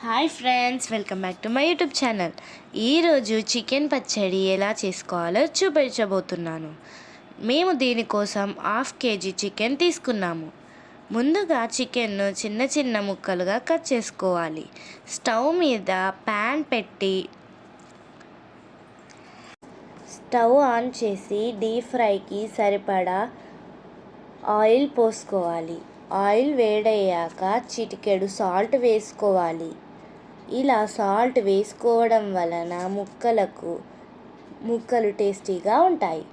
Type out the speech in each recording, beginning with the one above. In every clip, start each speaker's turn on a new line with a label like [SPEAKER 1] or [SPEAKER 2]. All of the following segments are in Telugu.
[SPEAKER 1] Hi friends welcome back to my YouTube channel. ఈరోజు చికెన్ పచ్చడి ఎలా చేసుకోవాలో చూపించబోతున్నాను. మేము దీనికోసం హాఫ్ కేజీ చికెన్ తీసుకున్నాము. ముందుగా చికెన్ను చిన్న చిన్న ముక్కలుగా కట్ చేసుకోవాలి. స్టవ్ మీద ప్యాన్ పెట్టి స్టవ్ ఆన్ చేసి డీప్ ఫ్రైకి సరిపడా ఆయిల్ పోసుకోవాలి. ఆయిల్ వేడయ్యాక చిటికెడు సాల్ట్ వేసుకోవాలి. ఇలా సాల్ట్ వేసుకోవడం వలన ముక్కలకు ముక్కలు టేస్టీగా ఉంటాయి.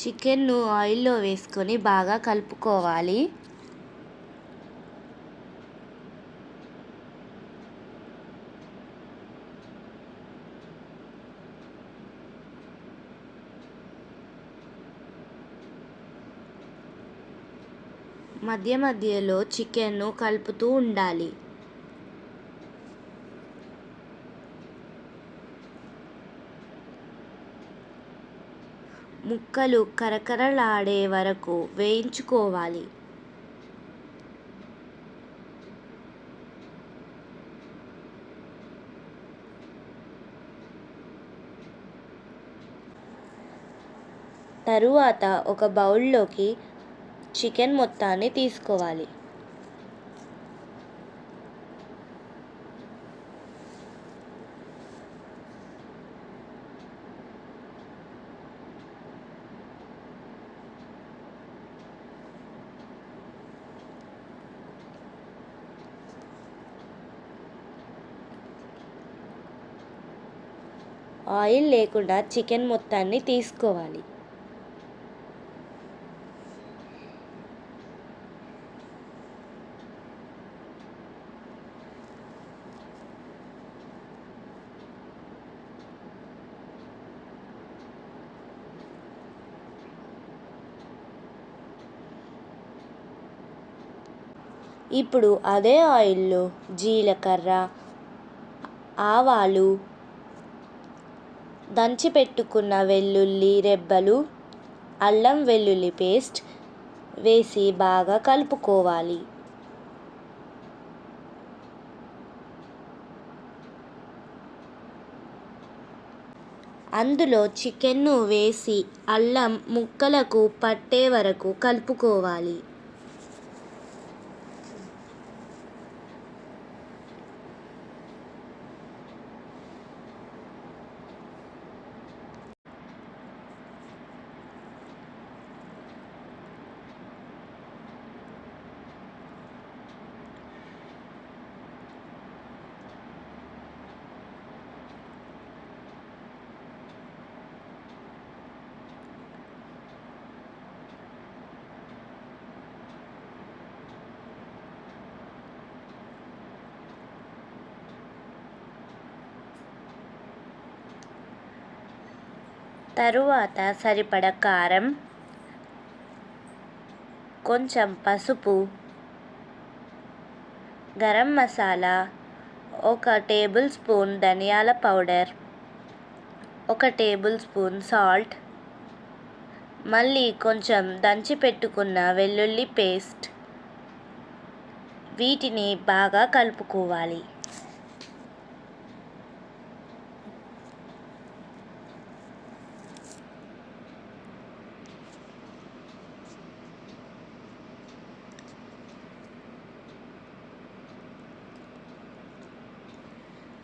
[SPEAKER 1] చికెన్ను ఆయిల్లో వేసుకొని బాగా కలుపుకోవాలి. మధ్య మధ్యలో చికెన్ను కలుపుతూ ఉండాలి. ముక్కలు కరకరలాడే వరకు వేయించుకోవాలి. తరువాత ఒక బౌల్లోకి చికెన్ మొత్తాన్ని తీసుకోవాలి. ఆయిల్ లేకుండా చికెన్ మొత్తాన్ని తీసుకోవాలి. ఇప్పుడు అదే ఆయిల్లో జీలకర్ర ఆవాలు దంచి పెట్టుకున్న వెల్లుల్లి రెబ్బలు అల్లం వెల్లుల్లి పేస్ట్ వేసి బాగా కలుపుకోవాలి. అందులో చికెన్ను వేసి అల్లం ముక్కలకు పట్టే వరకు కలుపుకోవాలి. తరువాత సరిపడ కారం కొంచెం పసుపు గరం మసాలా ఒక టేబుల్ స్పూన్ ధనియాల పౌడర్ ఒక టేబుల్ స్పూన్ సాల్ట్ మళ్ళీ కొంచెం దంచి పెట్టుకున్న వెల్లుల్లి పేస్ట్. వీటిని బాగా కలుపుకోవాలి.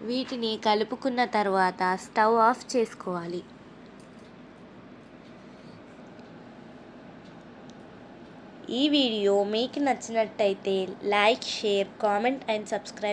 [SPEAKER 1] వీటిని కలుపుకున్న తర్వాత స్టవ్ ఆఫ్ చేసుకోవాలి. ఈ వీడియో మీకు నచ్చినట్టయితే like share comment and subscribe